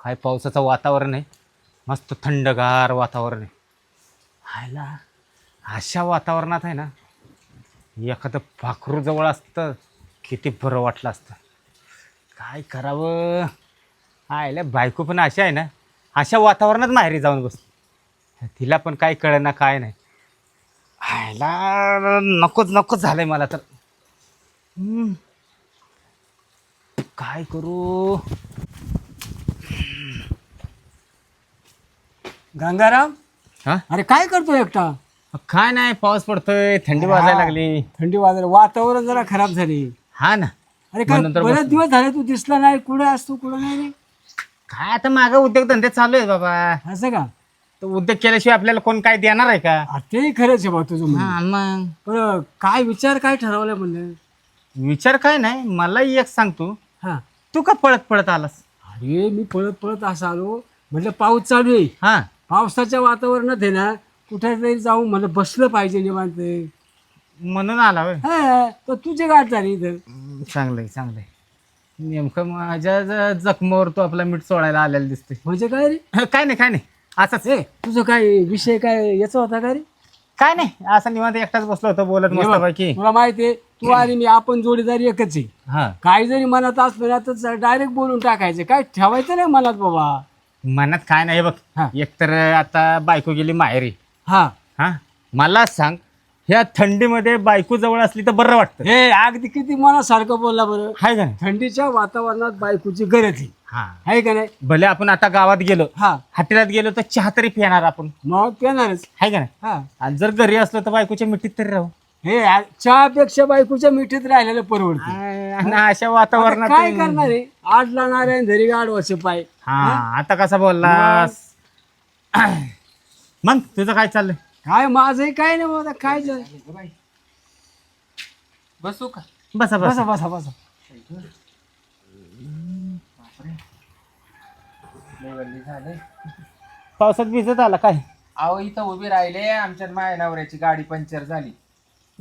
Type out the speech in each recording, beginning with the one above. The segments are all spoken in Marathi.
काय पावसाचं वातावरण आहे? मस्त थंडगार वातावरण आहे. हायला अशा वातावरणात आहे ना एखादं पाखरू जवळ असतं किती बरं वाटलं असतं. काय करावं? आयला बायको पण अशा आहे ना अशा वातावरणात माहेरी जाऊन बस तिला पण काय कळेना काय नाही. आयला नकोच नकोच झालं आहे मला तर. काय करू? गंगाराम? हा? अरे काय करतो एकटा? काय नाही पाऊस पडतोय थंडी वाजायला लागली. थंडी वाजत वातावरण जरा खराब झाली. हा ना. अरे काय बरेच. दिवस झाले तू दिसला नाही कुठे असतो कुठं नाही रे? काय आता मागं उद्योगधंदे चालू आहेत बाबा. असं का? तर उद्योग केल्याशिवाय आपल्याला कोण काय देणार आहे का? आ, तेही खरंच आहे बा तुझं म्हणणं. हा मग? पण काय विचार काय ठरवलं म्हणलं? विचार काय नाही मला एक सांगतो हा. तू का पळत पळत आलास? अरे मी पळत पळत असं आलो. म्हटलं पाऊस चालू आहे. हा. पावसाच्या वातावरणात आहे ना कुठे तरी जाऊन मला बसलं पाहिजे निवांत. म्हणून आला होय. हा तर तुझे गाठ झाली इथं. चांगलंय चांगलंय. नेमकं माझ्या ज- जखमावर तू आपला मीठ सोडायला आलेला दिसतोय. म्हणजे काय रे? काय नाही काय नाही. असंच. ए तुझं काय विषय काय याचा होता का रे? काय नाही असं निवांत एकटाच बसलो होतो बोलत मस्त पैकी तुला माहिती आहे तू आणि मी आपण जोडीदारी एकच आहे. हा. काही जरी मनात असलं ना तर डायरेक्ट बोलून टाकायचं. काय ठेवायचं नाही मनात बाबा. मनात काय नाही बघ. हा. एकतर आता बायको गेली माहेरी. हा. हा? मला सांग ह्या थंडीमध्ये बायको जवळ असली तर बरं वाटतं. हे अगदी किती मनासारखं बोलला बरं. हाय का नाही? थंडीच्या वातावरणात बायकोची गरज आहे. हा. आहे का नाही? भले आपण आता गावात गेलो हा. हॉटेलात गेलो तर चहा तरी पिणार आपण. मग पेणारच. हाय का नाही? हा. आणि जर घरी असलो तर बायकोच्या मिठीत तरी राहू. हे आ- चहापेक्षा बायकोच्या मिठीत राहिलेलं परवडते आणि अशा वातावरणात काय करणार आहे? आडला नारायण धरी गाडवाचे पाय. हा आता कसा बोललास? मग? तुझं काय चाललंय? काय माझंही काय नाही बाबा काय झालं? बसू का? बसा बसा. बसा बसा बसा. पावसात भिजत आला काय? अहो इथं उभी राहिले आमच्या माय नवऱ्याची गाडी पंक्चर झाली.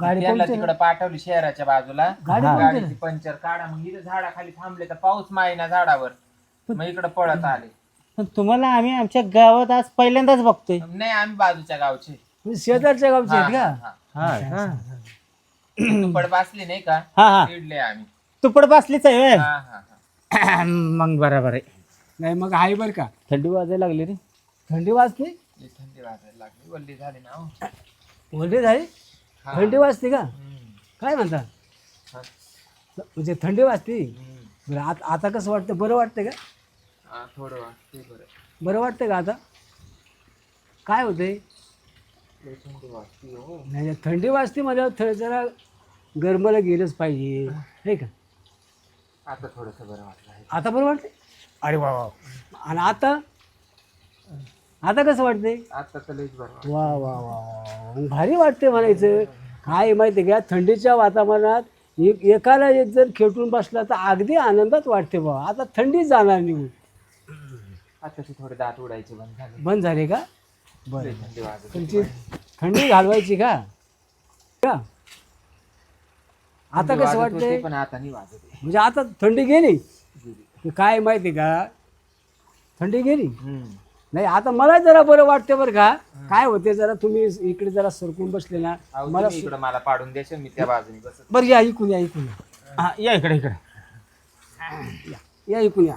गाडी त्यांना पंक्चर? तिकडे पाठवली शहराच्या बाजूला. गाडी हा. पंक्चर? गाडीची पंक्चर काढा मग इथं झाडाखाली थांबले तर पाऊस मायना झाडावर. मग इकडे पळत आले. पण तुम्हाला आम्ही आमच्या गावात आज पहिल्यांदाच बघतोय. नाही आम्ही बाजूच्या गावचे. तुम्ही शेजारच्या गावचे आहेत हा, का हा, हा हा. दुप्पट बासली नाही का? हा हा. चिडले आम्ही. तुपड बसलीच आहे व्हय? हा हा हा. मग बरोबर आहे. नाही मग आहे बरं का? थंडी वाजायला लागली रे. थंडी वाजते लई थंडी वाजायला लागली. वल्ली झाली ना हो. झाली. थंडी वाजते का. काय म्हणता. म्हणजे थंडी वाजते. बरं आता आता कसं वाटतं? बरं वाटतं का? थोडं वाटते बरं. बरं वाटतं का आता? काय थंडी वाजते हो. नाही थंडी वाजते मला थ जरा गरमाला गेलंच पाहिजे. नाही का? आता थोडस बरं वाटलं आता बरं वाटते अरे वा वा. आणि आता? आता कसं वाटते आता तर लईच बरं वाटलं. वा वा वा वा. भारी वाटते म्हणायचं. काय माहिती का? थंडीच्या वातावरणात एक एकाला एक जर खेटून बसला तर अगदी आनंदात वाटते बा आता थंडी जाणार निघून आता ते थोडे दात उडायचे बंद झाले. बंद झाले का? बरं. थंडी वाजत. तुमची थंडी घालवायची का? का? आता कसं वाटतंय? पण आता नाही वाजत आहे. म्हणजे आता थंडी गेली? काय माहिती का? थंडी गेली? हम्म. नाही आता मला जरा बरं वाटते बरं का. काय होते जरा तुम्ही इकडे जरा सरकून बसले ना मला इकडं मला पाडून द्यायचं मी त्या बाजूने बसत बरं या ऐकून या ऐकून या हा, या इकडे इकडे. या ऐकून या.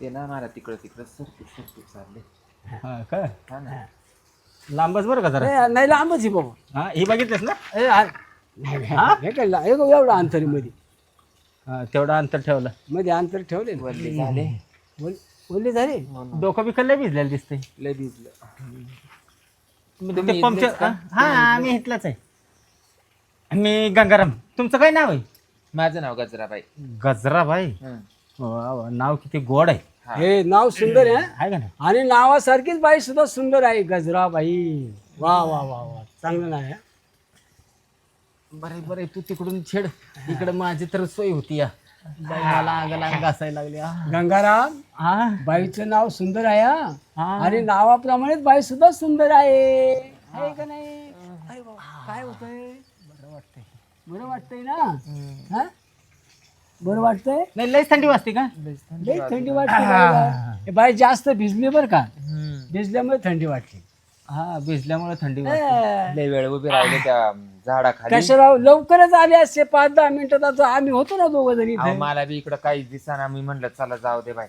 ते ना मला तिकडं तिकडं. सरकूट सरकूट चालले. हा, काय हा ना. लांबच बरं का जरा? ए, नाही लांबच आहे बाबा. हा ही बघितलंस ना? ए, आ- नाही, नाही, हे काय ला- हे काय एवढं अंतर आहे मध्ये. हा, तेवढं अंतर ठेवलं. मध्ये अंतर ठेवले ना. झाले. बोल- बोलले झाले? डोकं बिकं लय भिजलेलं दिसतंय. लय भिजलं. पंक्चर हा आम्ही इथलाच आहे. मी गंगाराम. तुमचं काय नाव आहे? माझं नाव गजराबाई. गजराबाई? हं. वा वा नाव किती गोड आहे. हा. हे नाव सुंदर आहे हं? आहे का नाही? आणि नावासारखीच बाई सुद्धा सुंदर आहे गजराबाई. वा वा वा वा. चांगलं नाव आहे हं? बरे बरे तू तिकडून छेड. इकडे माझी तर सोय होती या. बाई मला अंगाला अंग घासायला लागली आ. गंगाराम हा. बाईचं नाव सुंदर आहे हं? हा. आणि नावाप्रमाणेच बाई सुद्धा सुंदर आहे. आहे का नाही? अरे बाबा, काय होतंय? बरं वाटतंय. बरं वाटतंय ना? हा? बरं वाटतंय? नाही लयच थंडी वाजते का? लई थंडी वाटते बाईला. हे बाई जास्त भिजली बरं का. भिजल्यामुळे थंडी वाटली हा भिजल्यामुळे थंडी वाजते. ए, लय वेळ उभी राहिले त्या झाडाखाली. कशाला? लवकरच आले असते पाच दहा मिनिटात आता आम्ही होतो ना दोघं जरी अहो, मला बी इकडं काहीच दिसाना मी म्हणलं चला जाऊ दे बाई.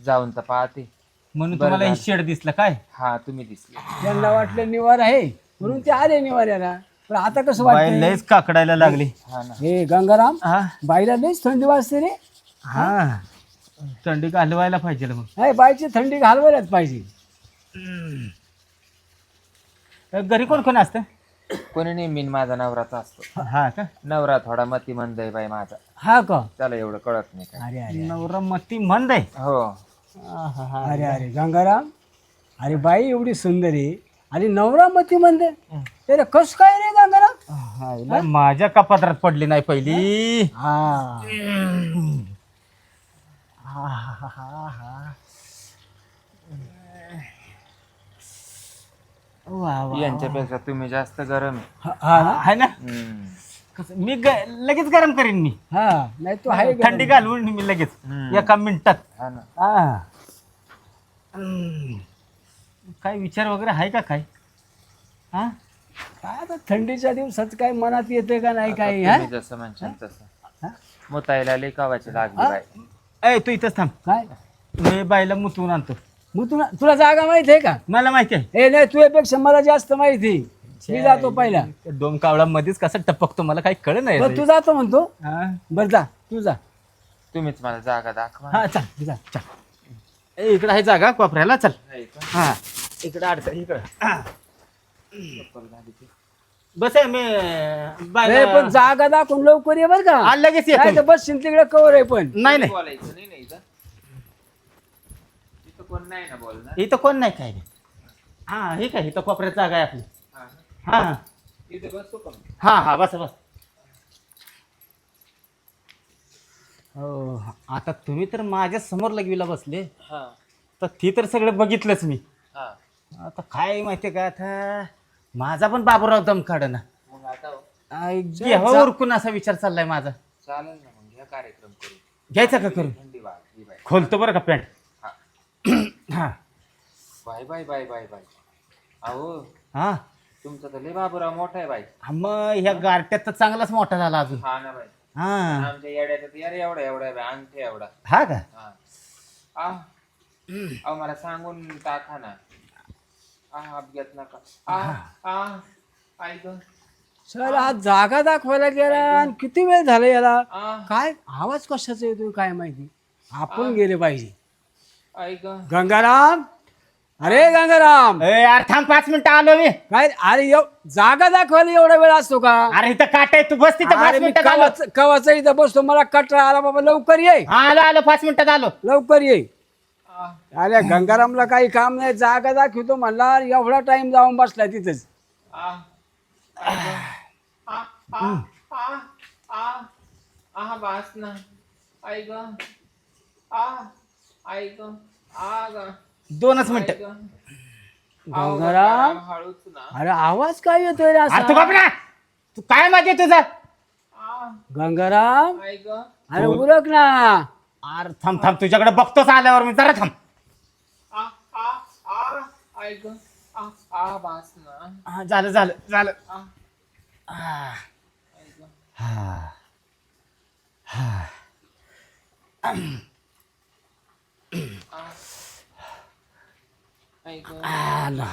जाऊन तर पाहते. म्हणून बरं तुम्हाला हे झालं. शेड दिसलं काय? हा तुम्ही दिसले. त्यांना वाटलं निवार आहे. म्हणून ते आले निवाऱ्याला. पण आता कसं बाई वाटतं लयच काकडायला लागली. हा ना. हे गंगाराम हा? बाईला लईच थंडी वाजते रे. हा. थंडी घालवायला पाहिजे मग. नाही बाईची थंडी घालवायलाच पाहिजे. घरी कोण कोण असतं? कोणी नाही मी माझा नवराचा असतो हा का? नवरा थोडा मती मंद आहे बाई माझा. हा का? त्याला एवढं कळत नाही काय अरे अरे नवरा मती मंद आहे? हो. अरे अरे गंगाराम. अरे बाई एवढी सुंदर आहे. आणि नवरा मती म्हणते अरे कस काय रे गंगाराम? हा, माझ्या कपात्रात पडली नाही पहिली. हा. वा वा यांच्यापेक्षा तुम्ही जास्त गरम आहे. हा- हा ना? आहे ना? हम्म. कसं मी ग- लगेच गरम करीन मी. हा नाही तो आहे गरम. थंडी घालवून मी लगेच हम्म. एका मिनिटात. हा ना. हा. हम्म. काय विचार वगैरे आहे का काय हा? काय आता थंडीच्या दिवसात काय मनात येते का नाही आता काय हा? तुम्ही जसं म्हणशाल तसं. मुतायला लई कावाची लागली बाई. ए तू इथंच थांब. काय? मी बाईला मुतवून आणतो. मग तुला तुला जागा माहीत आहे का? मला माहिती आहे. ए नाही तुझ्यापेक्षा मला जास्त माहिती मी जातो पहिला. दोन कावळामध्येच कसं टपकतो मला काही कळ नाही बरं तू जातो म्हणतो. हा? बर जा. तू जा. तुम्हीच मला जागा दाखवा. हा, चल तू जा. चल ए इकडं आहे जागा कोपऱ्याला चल. का? हा. इकडं अडचण इकडं. हा. बस आहे मी ए, पण जागा दाखवून लवकर ये बर का. लगेच नाही तर बस तिकडे कवर आहे पण. नाही नाही. बोलायचं नाही कोण नाही ना बोलणार. इथं कोण नाही काय नाही हा हे काय इथं कोपऱ्यात जागा आहे आपली. हा ना? हा. हा. इथं बसतो का मी? हा हा बस बस. हो आता तुम्ही तर माझ्यासमोर लगवीला बसले. हा. तर ती तर सगळं बघितलंच मी. हा. आता काय माहितीये का आता? माझा पण बाबूराव दम काढ ना मग आता हो. घ्यावा उरकून असा विचार चाललाय माझा. चालेल ना मग घ्या कार्यक्रम करू घ्यायचा का करून? थंडी वाजली बाई. खोलतो बरं का पॅन्ट? हा. Bye bye bye bye bye. अहो हा. तुमचा तर लय बाबूराव मोठा आहे बाई. मग ह्या गारट्यात तर चांगलाच मोठा झाला अजून. हा ना बाई. हा. आमच्या येड्याचा यार एवढा एवढा आहे बाई अंगठे एवढा हा का? हा. आ. अहो मला सांगून टाका ना. आ अपघात नका. आ आ ऐक सर आज जागा दाखवायला गेला आणि किती वेळ झाला याला? आ. काय आवाज कशाचा येतोय काय माहिती? आपण गेले पाहिजे. गंगाराम? अरे गंगाराम! ए यार थांब पाच मिनिटं आलो मी. काय अरे एव- जागा दाखवायला एवढा वेळ असतो का? अरे इथं काट आहे तू बस तिथं पाच अरे मी मिनिटात आलो कवाच कवाचा इथं बसतो मला कटरा आला बाबा लवकर ये. हा, आलो आलो पाच मिनिटात आलो लवकर ये. अरे गंगारामला काही काम नाही जागा दाखवतो म्हणला एवढा टाइम जाऊन बसला तिथंच. आ. आ. आ. आ. आ. आ. बास ना. ऐक आ ऐक आ ग दोनच मिनिटं. गंगाराम. हळूच ना. अरे आवाज काय येतोय रे अरे तू असा तू काय माझे तुझं? आ गंगाराम? ऐक अरे उरक ना. अरे थांब थांब तुझ्याकडे बघतोच आल्यावर मी. जरा थांब. आ आ आ ऐक आ आ बास ना. हा, झालं झालं झालं. आ. हा. ऐक हा. हा. आ ऐक आलो.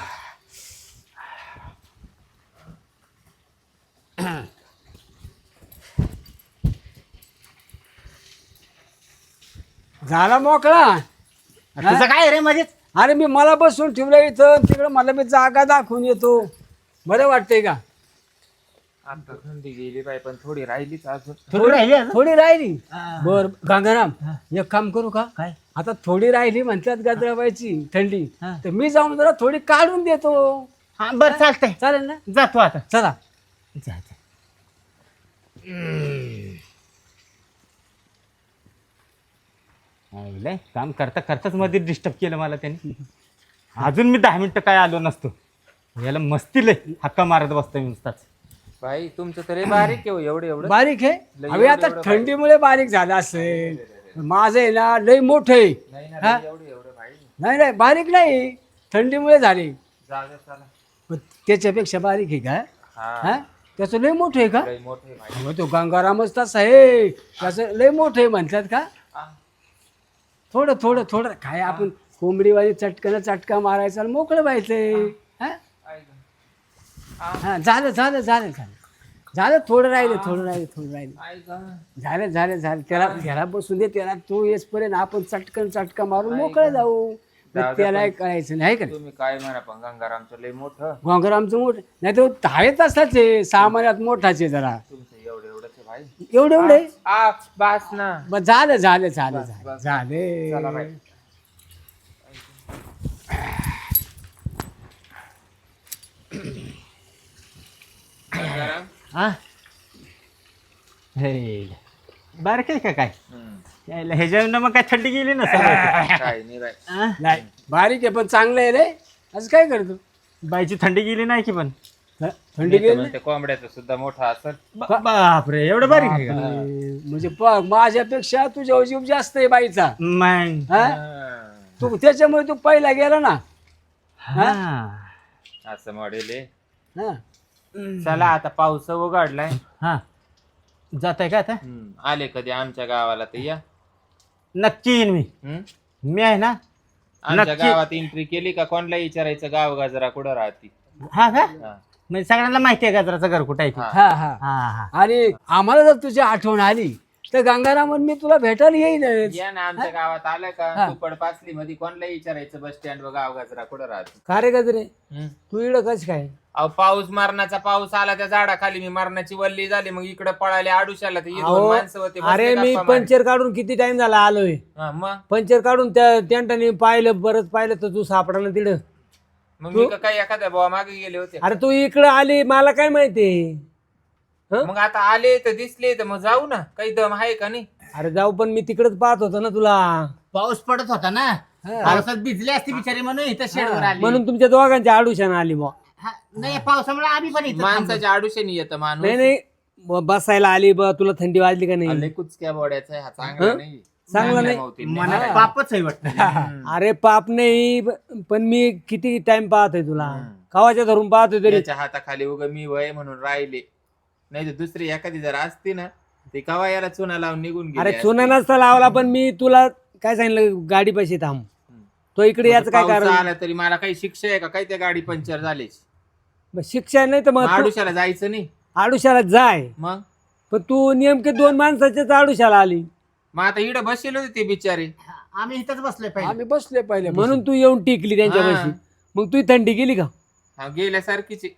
झाला मोकळा? तुझं काय रे मजेत? अरे मी मला बसून ठेवलं इथं. तिकडं मला मी जागा दाखवून येतो. बरं वाटतंय का? आता थंडी गेली बाई पण थोडी राहिलीच अजून. थोडी राहिली अजून? थोडी राहिली. हा. बर गंगाराम एक काम करू का? काय? आता थोडी राहिली म्हणतात गजराबाईची थंडी. हा. तर मी जाऊन जरा थोडी काढून देतो. हा बरं चालतंय. चालेल ना? जातो आता. चला. काम करता करताच मध्ये डिस्टर्ब केलं मला त्यांनी. अजून मी दहा मिनिटं काय आलो नसतो. याला मस्ती लय हक्का मारत बसतो मी नुसताच. बाई तुमचं तर बारीक आहे हो, एवढं एवढं. बारीक आहे? हवे आता एवढं थंडीमुळे बारीक झालं असेल. माझं आहे ना लय मोठं आहे. नाही ना हा? लय एवढं एवढं बाई नाही नाही बारीक नाही. थंडीमुळे झाले. चला. त्याच्यापेक्षा बारीक आहे का? हा. हा? त्याचं लय मोठं आहे का? मोठे अहो, तो गंगारामच तसा आहे. त्याचं लय मोठं आहे म्हणतात का. थोडं थोडं थोडं. काय आपण कोंबडीवाली चटकन चटका मारायचा आणि मोकळं व्हायचंय. हा झालं झालं झालं झालं. झालं थोडं राहिलं थोडं राहिलं थोडं राहिलं. झालं झालं झालं. त्याला त्याला बसू दे त्याला तो येसपर्यंत आपण चटकन चटका मारून मोकळं जाऊ. मग त्याला. कळायचं नाही का तुम्ही काय म्हणा पण गंगारामचं लय मोठं. घोंगरामचं मोठं नाही तो आहे तसाच आहे सामान्यात मोठाच आहे जरा. तुमचं एवढं एवढंच आहे भाई. एवढं एवढं आहे? आ बास ना. बस झालं झालं झालं झालं. बस. चला झालं बाई. हा? हे बारक आहे का काय? हम्म. यायला ह्याच्यानं मग काय थंडी गेली ना काय नाही बारीक आहे पण चांगलं आहे रे. असं काय करतो? बाईची थंडी गेली नाही की पण? ह? थंडी मी तर गेली? म्हणते कोंबड्याचं सुद्धा मोठा असत बा- बापरे एवढं बारीक आहे का. म्हणजे बघ माझ्यापेक्षा तुझ्या जीव जास्त आहे बाईचा. मग? हा? तू त्याच्यामुळे तू पहिला गेला ना. हा. असं मॉडेल आहे. हा. चला आता पाऊस उघडलाय हा जात आहे का आता हम्म. आले कधी आमच्या गावाला तर या नक्की येईन मी हम्म? मी आहे ना आमच्या नक्की. गावात एंट्री केली का कोणला विचारायचं गाव गाजरा कुठं राहते हा का हा. म्हणजे सगळ्यांना माहिती आहे गजराचं घर कुठं आहे ते. हा. हा हा हा हा आणि आम्हाला जर तुझी आठवण आली तर गंगारामन मी तुला भेटायला येईनच या ना आमच्या गावात आलं हा. का तुपड पासली मध्ये कोणला विचारायचं बस स्टँड व गाव गाजरा? कुठं राहते? का रे गजरे? हम्म. तू इकडं कस काय? अहो पाऊस मरणाचा पाऊस आला त्या झाडाखाली. मी मरणाची वल्ली झाली. मग इकडे पळाले आडुशाला. तर अहो, माणसं होते बसले अरे मी गप्पा मारत. पंचर काढून किती टाइम झाला आलोय? हा, मग? पंचर काढून त्या टेंटाने पाहिलं बरंच पाहिलं तर तू सापडा तिकडं मग मी का काय एखाद्या भावा मागे गेले होते? अरे तू इकडं आली मला काय माहिती? हं? मग आता आले तर दिसले तर मग जाऊ ना. काही दम आहे का नाही? अरे जाऊ पण मी तिकडच पाहत होतो ना तुला. पाऊस पडत होता ना? पावसात भिजली असती बिचारी म्हणून इथं शेडवर आली. म्हणून तुमच्या दोघांच्या आडुशाने आली बा हा, नाही पावसामुळे आम्ही पण इथं थांबलो. माणसाच्या आडुशेनी येतं माणूस. नाही नाही. ब- बसायला आली बा तुला थंडी वाजली का नाही? लय कुचक्या बोड्याचा आहे, हा चांगला हं? नाही. चांगला नाही. मनात पापच आहे वाटतं. अरे पाप नाही प- पण मी किती टाइम पाहतोय तुला. कवाच्या धरून पाहतोय तरी. त्याच्या हाताखाली उग मी वय म्हणून राहिले. नाही तर दुसरी एखादी जर असती ना ती कवा याला चुना लावून निघून गेली अरे असती. चुना नसता लावला पण मी तुला काय सांगितलं गाडी पैसे थांब. तो इकडे याचं काय पाऊस कारण? आला तरी मला काही शिक्षा आहे का? काय त्या गाडी पंक्चर झालीच? मग शिक्षा नाही तर मग तू आडुशाला जायचं नाही? आडुशाला जाय. मग? पण तू नेमके दोन माणसाच्याच आडुशाला आली. मग आता इकडे बसेल होते ते बिचारे. आम्ही इथंच बसलोय पहिले. आम्ही बसले पहिले. म्हणून तू येऊन टिकली त्यांच्यापाशी हा. मग तू थंडी गेली का? हा गेल्यासारखीच आहे.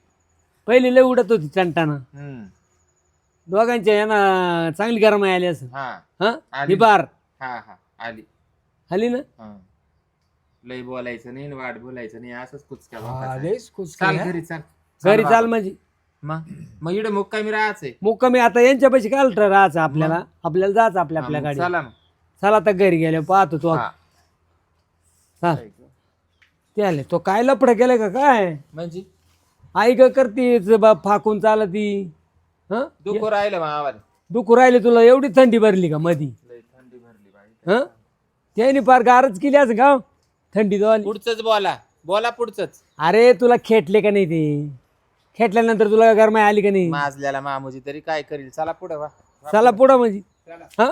पहिली लय उडत होती चंटाना. हम्म. दोघांच्या यांना चांगली गरमाई आली असं हा. हा? आली. निबार. हा हा. आली. आली ना? हा. लय बोलायचं नाही वाट बोलायचं नाही असंच कुचक्या हा, बापाचं. लयच कुचकी चाल आहे. घरी चाल. घरी बाबा. चाल म्हणजे. मग? मग इकडे मुक्कामी राहायचंय मुक्कामी आता यांच्यापाशी काय राहायचं आपल्याला? आपल्याला जायचं आपल्या आपल्या हा, मग गाडी चला मग. चला आता घरी गेले पाहतो तो. हा. हा. ते आले. तो काय लपड केलं का काय? म्हणजे? आई ग करतीच बा फाकून चालती. हं? दुःख राहिलं मग दुखू राहिले तुला एवढी थंडी भरली का मधी? लय थंडी भरली बाई. हं? त्याने फार गारच केली असं का? थंडी आली पुढचंच बोला. बोला पुढचंच. अरे तुला खेटले का नाही ते? खेटल्यानंतर तुला गरमाई आली का नाही? माजल्याला मामुजी तरी काय करील? चला पुढे वा. चला पुढं म्हणजे. चला. हा?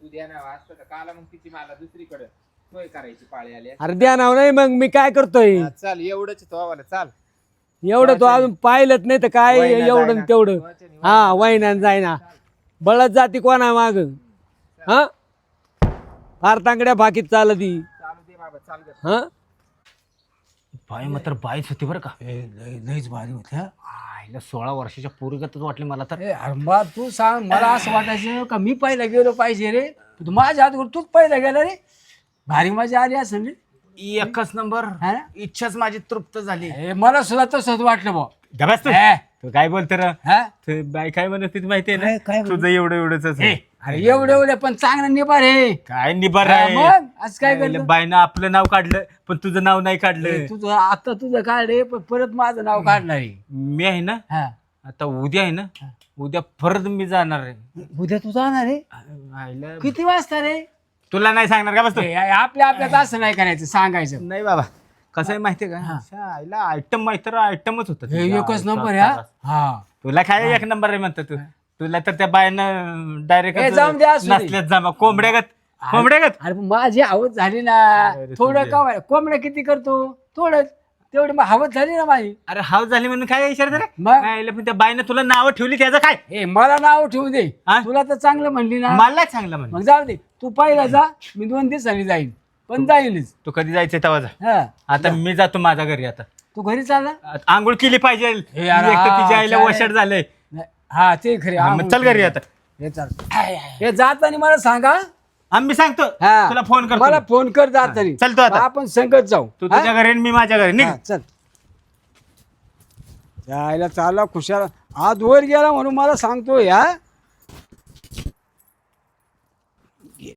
तू द्या ना वाचतं का काला मग तिची मला दुसरीकडे. सोय करायची पाळी आली. अरे द्या नाव नाही मग मी काय करतोय? हा, चाल एवढंच तो आवाला चाल. एवढं तो अजून पाहिलंच नाही तर काय वैना एवढं जायना. तेवढं. हा वैनान जायना. बळत जाती कोणा माग? हा? फार तांगड्या फाकीत चालती चालू दे बाबा चाल गं. हा? बाई मात्र बाईच होती बरं का. लयच भारी होत्या आईला सोळा वर्षाच्या पूर्वीगतच वाटली मला तर. ए अरे बा तू सांग मला असं वाटायचं का मी पहिला गेलो पाहिजे रे? तू माझ्या हात तूच पहिला गेला रे? भारी मजा आली असं रे. एकच नंबर. हा? ना? इच्छाच माझी तृप्त झाली. ए, मला सुद्धा तसंच वाटलं बा गबास तू. काय बोलतो र? हा? तू बाई काय म्हणत होती माहितीये काय- काय ना तुझं एवढं एवढंच ए, अरे एवढे एवढे पण चांगलं निभार हे काय निबार हा, आहे मग? असं काय केलं बाईनं आपलं नाव काढलं पण तुझं नाव नाही काढलं. तुझं आता तुझं काढ रे पण परत माझं नाव काढणार आहे. मी आहे ना? हा. आता उद्या आहे ना? उद्या परत मी जाणार आहे. उद्या तू जाणार रे आईला- किती वाजता रे? तुला नाही सांगणार का बसतो ए, आपल्या आपल्यात असं नाही करायचं सांगायचं. नाही बाबा कसं आहे माहितीये का? आईला आयटम माहिती आयटमच होत हे एकच नंबर हा? हा. तुला काय एक नंबर आहे म्हणतो तू? तुला तर त्या बायनं डायरेक्ट जाऊन दे, असू दे. नसल्यात जामा. कोंबड्यागत कोंबड्यागत अरे पण माझी हवत झाली ना. अरे थोडं तुझे. का कोंबड्या किती करतो? थोडं तेवढी मग हवत झाली ना माझी. अरे हाव झाली म्हणून काय विचारत रे मग? काय पण त्या बायनं तुला नावं ठेवली त्याचं काय? ए मला नाव ठेवू दे. हा? तुला तर चांगलं म्हणली ना. मला चांगलं म्हण मग जाऊ दे. तू पहिला जा मी दोन दिवसांनी जाईन. पण जाईलच. तू कधी जायचं तेव्हा जा. हा. आता मी जातो माझ्या घरी आता. तू घरी आता आंघोळ केली पाहिजे. हे एक तर तिच्या आईला चालेल. वशाट झालंय. नाही, हा ते खरे हा, मग चल घरी आता. हे चाल. हे जाताना मला सांगा आम्ही सांगतो. हा. तुला फोन करतो मला फोन कर जातानी चल तू आता. आपण संगत जाऊ. तू हा? तुझ्या घरी आणि मी माझ्या घरी. निघ. हा, चल. जायला चालला खुशाल. आज वर गेला म्हणून मला सांगतो या